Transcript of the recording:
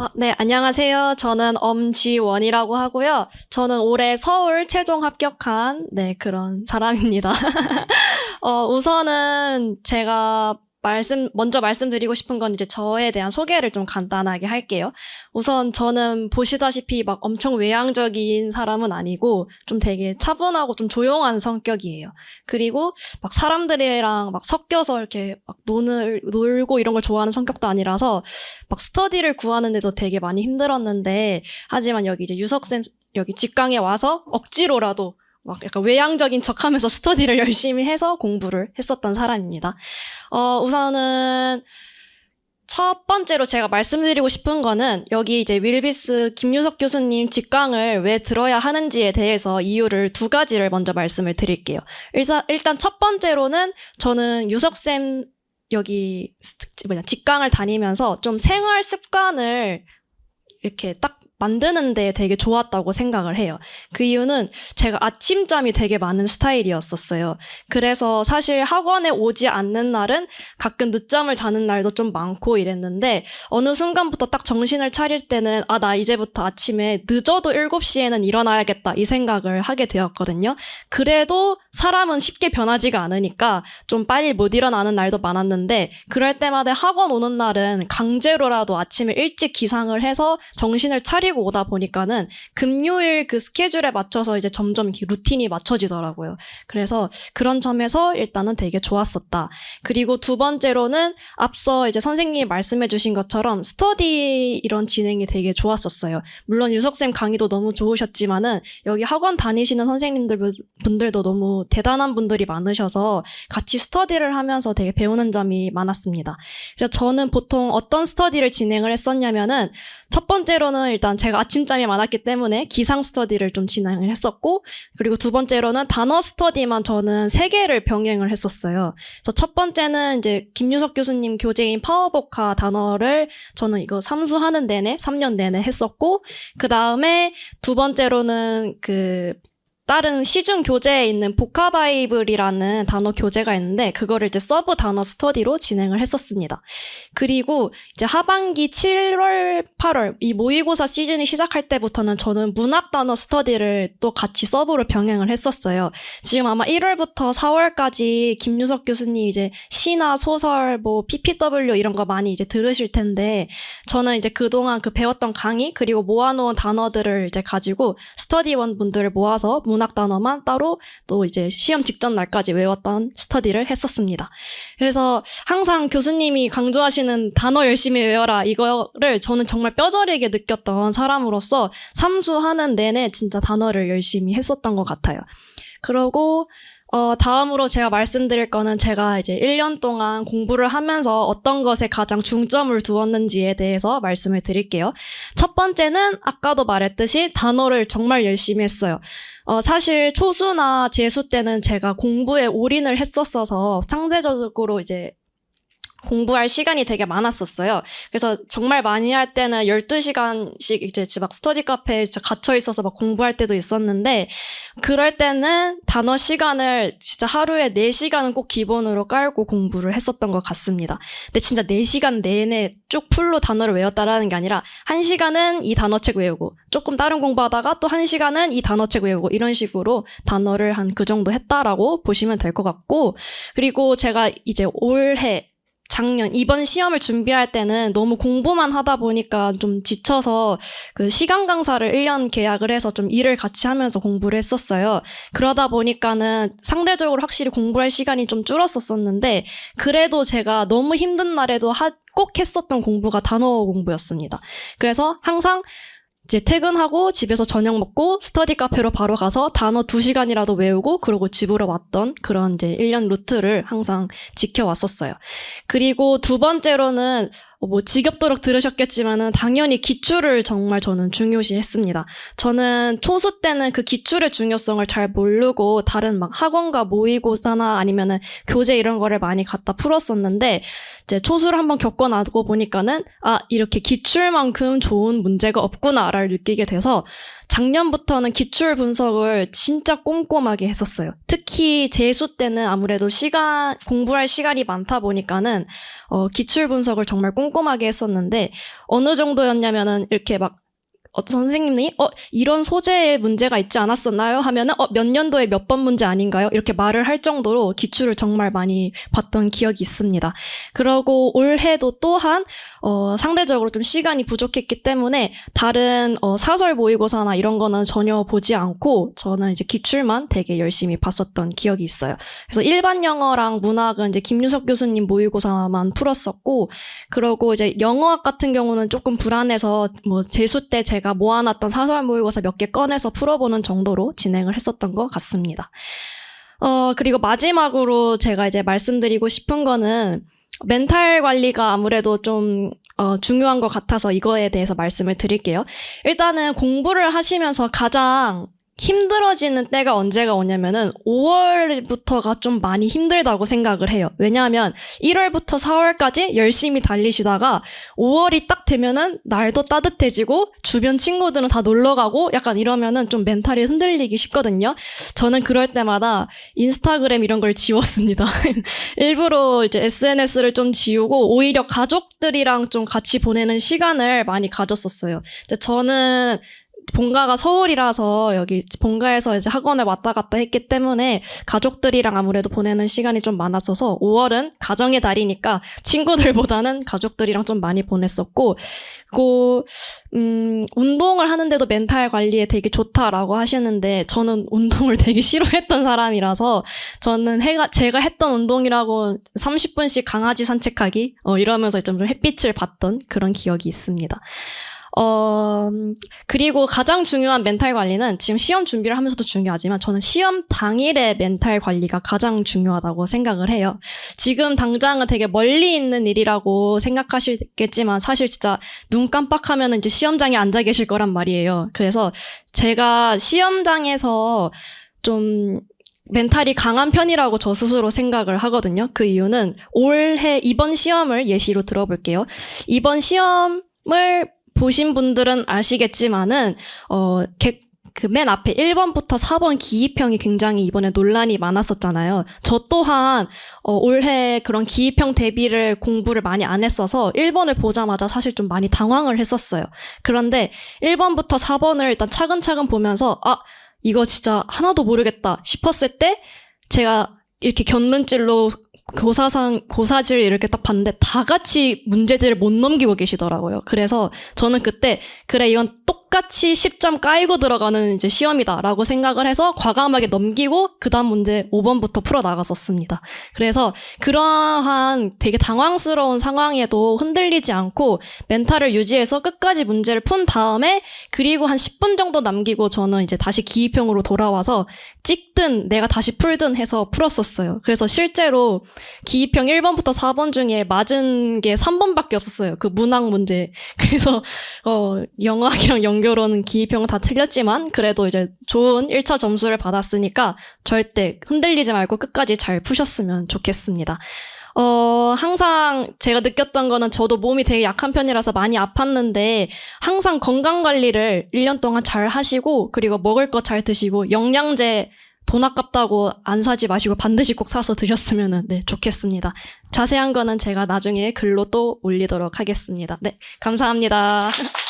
아, 네, 안녕하세요. 저는 엄지원이라고 하고요. 저는 올해 서울 최종 합격한, 네, 그런 사람입니다. 어, 우선은 제가 말씀, 먼저 말씀드리고 싶은 건 이제 저에 대한 소개를 좀 간단하게 할게요. 우선 저는 보시다시피 막 엄청 외향적인 사람은 아니고 좀 되게 차분하고 좀 조용한 성격이에요. 그리고 막 사람들이랑 막 섞여서 이렇게 막 노는, 놀고 이런 걸 좋아하는 성격도 아니라서 막 스터디를 구하는데도 되게 많이 힘들었는데 하지만 여기 이제 유석쌤 여기 직강에 와서 억지로라도 막 약간 외향적인 척 하면서 스터디를 열심히 해서 공부를 했었던 사람입니다. 어, 우선은 첫 번째로 제가 말씀드리고 싶은 거는 여기 이제 윌비스 김유석 교수님 직강을 왜 들어야 하는지에 대해서 이유를 두 가지를 먼저 말씀을 드릴게요. 일단, 첫 번째로는 저는 유석쌤 여기 스- 뭐냐 직강을 다니면서 좀 생활 습관을 이렇게 딱 만드는 데 되게 좋았다고 생각을 해요. 그 이유는 제가 아침잠이 되게 많은 스타일이었었어요. 그래서 사실 학원에 오지 않는 날은 가끔 늦잠을 자는 날도 좀 많고 이랬는데 어느 순간부터 딱 정신을 차릴 때는 아, 나 이제부터 아침에 늦어도 7시에는 일어나야겠다 이 생각을 하게 되었거든요. 그래도 사람은 쉽게 변하지가 않으니까 좀 빨리 못 일어나는 날도 많았는데 그럴 때마다 학원 오는 날은 강제로라도 아침에 일찍 기상을 해서 정신을 차리고 오다 보니까는 금요일 그 스케줄에 맞춰서 이제 점점 이렇게 루틴이 맞춰지더라고요. 그래서 그런 점에서 일단은 되게 좋았었다. 그리고 두 번째로는 앞서 이제 선생님이 말씀해 주신 것처럼 스터디 이런 진행이 되게 좋았었어요. 물론 유석쌤 강의도 너무 좋으셨지만은 여기 학원 다니시는 선생님들 분- 분들도 너무 대단한 분들이 많으셔서 같이 스터디를 하면서 되게 배우는 점이 많았습니다. 그래서 저는 보통 어떤 스터디를 진행을 했었냐면은 첫 번째로는 일단 제가 아침잠이 많았기 때문에 기상 스터디를 좀 진행을 했었고 그리고 두 번째로는 단어 스터디만 저는 세 개를 병행을 했었어요. 그래서 첫 번째는 이제 김유석 교수님 교재인 파워보카 단어를 저는 이거 삼수하는 내내 3년 내내 했었고 그 다음에 두 번째로는 그 다른 시중 교재에 있는 보카바이블이라는 단어 교재가 있는데 그거를 이제 서브 단어 스터디로 진행을 했었습니다. 그리고 이제 하반기 7월, 8월 이 모의고사 시즌이 시작할 때부터는 저는 문학 단어 스터디를 또 같이 서브로 병행을 했었어요. 지금 아마 1월부터 4월까지 김유석 교수님 이제 시나 소설 뭐 PPW 이런 거 많이 이제 들으실 텐데 저는 이제 그동안 그 배웠던 강의 그리고 모아놓은 단어들을 이제 가지고 스터디원 분들을 모아서 문학 단어만 따로 또 이제 시험 직전 날까지 외웠던 스터디를 했었습니다. 그래서 항상 교수님이 강조하시는 단어 열심히 외워라 이거를 저는 정말 뼈저리게 느꼈던 사람으로서 삼수하는 내내 진짜 단어를 열심히 했었던 것 같아요. 그러고 어, 다음으로 제가 말씀드릴 거는 제가 이제 1년 동안 공부를 하면서 어떤 것에 가장 중점을 두었는지에 대해서 말씀을 드릴게요. 첫 번째는 아까도 말했듯이 단어를 정말 열심히 했어요. 어, 사실 초수나 재수 때는 제가 공부에 올인을 했었어서 상대적으로 이제 공부할 시간이 되게 많았었어요. 그래서 정말 많이 할 때는 12시간씩 이제 집막 스터디 카페에 갇혀 있어서 막 공부할 때도 있었는데 그럴 때는 단어 시간을 진짜 하루에 4시간은 꼭 기본으로 깔고 공부를 했었던 것 같습니다. 근데 진짜 4시간 내내 쭉 풀로 단어를 외웠다라는 게 아니라 1시간은 이 단어책 외우고 조금 다른 공부하다가 또 1시간은 이 단어책 외우고 이런 식으로 단어를 한 그 정도 했다라고 보시면 될 것 같고 그리고 제가 이제 올해 작년 이번 시험을 준비할 때는 너무 공부만 하다 보니까 좀 지쳐서 그 시간 강사를 1년 계약을 해서 좀 일을 같이 하면서 공부를 했었어요. 그러다 보니까는 상대적으로 확실히 공부할 시간이 좀 줄었었었는데 그래도 제가 너무 힘든 날에도 하, 꼭 했었던 공부가 단어 공부였습니다. 그래서 항상 이제 퇴근하고 집에서 저녁 먹고 스터디 카페로 바로 가서 단어 2시간이라도 외우고 그러고 집으로 왔던 그런 이제 1년 루트를 항상 지켜왔었어요. 그리고 두 번째로는 어, 뭐 지겹도록 들으셨겠지만은 당연히 기출을 정말 저는 중요시 했습니다. 저는 초수 때는 그 기출의 중요성을 잘 모르고 다른 막 학원과 모의고사나 아니면은 교재 이런 거를 많이 갖다 풀었었는데 이제 초수를 한번 겪어나고 보니까는 아 이렇게 기출만큼 좋은 문제가 없구나를 느끼게 돼서 작년부터는 기출 분석을 진짜 꼼꼼하게 했었어요. 특히 재수 때는 아무래도 시간 공부할 시간이 많다 보니까는 어, 기출 분석을 정말 꼼꼼하게 꼼꼼하게 했었는데 어느 정도였냐면은 이렇게 막 어떤 선생님이 어 이런 소재에 문제가 있지 않았었나요? 하면은 어몇 년도에 몇 번 문제 아닌가요? 이렇게 말을 할 정도로 기출을 정말 많이 봤던 기억이 있습니다. 그러고 올해도 또한 어 상대적으로 좀 시간이 부족했기 때문에 다른 어 사설 모의고사나 이런 거는 전혀 보지 않고 저는 이제 기출만 되게 열심히 봤었던 기억이 있어요. 그래서 일반 영어랑 문학은 이제 김유석 교수님 모의고사만 풀었었고 그러고 이제 영어학 같은 경우는 조금 불안해서 뭐 재수 때 제가 모아놨던 사설 모의고사 몇 개 꺼내서 풀어보는 정도로 진행을 했었던 것 같습니다. 어, 그리고 마지막으로 제가 이제 말씀드리고 싶은 거는 멘탈 관리가 아무래도 좀 어, 중요한 것 같아서 이거에 대해서 말씀을 드릴게요. 일단은 공부를 하시면서 가장 힘들어지는 때가 언제가 오냐면은 5월부터가 좀 많이 힘들다고 생각을 해요. 왜냐하면 1월부터 4월까지 열심히 달리시다가 5월이 딱 되면은 날도 따뜻해지고 주변 친구들은 다 놀러 가고 약간 이러면은 좀 멘탈이 흔들리기 쉽거든요. 저는 그럴 때마다 인스타그램 이런 걸 지웠습니다. 일부러 이제 SNS를 좀 지우고 오히려 가족들이랑 좀 같이 보내는 시간을 많이 가졌었어요. 저는 본가가 서울이라서 여기 본가에서 이제 학원을 왔다 갔다 했기 때문에 가족들이랑 아무래도 보내는 시간이 좀 많았어서 5월은 가정의 달이니까 친구들보다는 가족들이랑 좀 많이 보냈었고 그리고 음 운동을 하는데도 멘탈 관리에 되게 좋다라고 하시는데 저는 운동을 되게 싫어했던 사람이라서 저는 해가 제가 했던 운동이라고 30분씩 강아지 산책하기 어 이러면서 좀 햇빛을 봤던 그런 기억이 있습니다. 어, 음, 그리고 가장 중요한 멘탈 관리는 지금 시험 준비를 하면서도 중요하지만 저는 시험 당일의 멘탈 관리가 가장 중요하다고 생각을 해요. 지금 당장은 되게 멀리 있는 일이라고 생각하시겠지만 사실 진짜 눈 깜빡하면 이제 시험장에 앉아 계실 거란 말이에요. 그래서 제가 시험장에서 좀 멘탈이 강한 편이라고 저 스스로 생각을 하거든요. 그 이유는 올해 이번 시험을 예시로 들어볼게요. 이번 시험을 보신 분들은 아시겠지만은 어그맨 앞에 1번부터 4번 기입형이 굉장히 이번에 논란이 많았었잖아요. 저 또한 어, 올해 그런 기입형 대비를 공부를 많이 안 했어서 1번을 보자마자 사실 좀 많이 당황을 했었어요. 그런데 1번부터 4번을 일단 차근차근 보면서 아 이거 진짜 하나도 모르겠다 싶었을 때 제가 이렇게 견문질로 고사상 고사지를 이렇게 딱 봤는데 다 같이 문제지를 못 넘기고 계시더라고요. 그래서 저는 그때 그래 이건 똑같이 10점 까이고 들어가는 이제 시험이다라고 생각을 해서 과감하게 넘기고 그다음 문제 5번부터 풀어 나갔었습니다. 그래서 그러한 되게 당황스러운 상황에도 흔들리지 않고 멘탈을 유지해서 끝까지 문제를 푼 다음에 그리고 한 10분 정도 남기고 저는 이제 다시 기입형으로 돌아와서 찍든 내가 다시 풀든 해서 풀었었어요. 그래서 실제로 기입형 1번부터 4번 중에 맞은 게 3번밖에 없었어요. 그 문학 문제. 그래서 어 영어학이랑 연결어는 기입형은 다 틀렸지만 그래도 이제 좋은 1차 점수를 받았으니까 절대 흔들리지 말고 끝까지 잘 푸셨으면 좋겠습니다. 어, 항상 제가 느꼈던 거는 저도 몸이 되게 약한 편이라서 많이 아팠는데 항상 건강 관리를 1년 동안 잘 하시고 그리고 먹을 거 잘 드시고 영양제 돈 아깝다고 안 사지 마시고 반드시 꼭 사서 드셨으면 네, 좋겠습니다. 자세한 거는 제가 나중에 글로 또 올리도록 하겠습니다. 네, 감사합니다.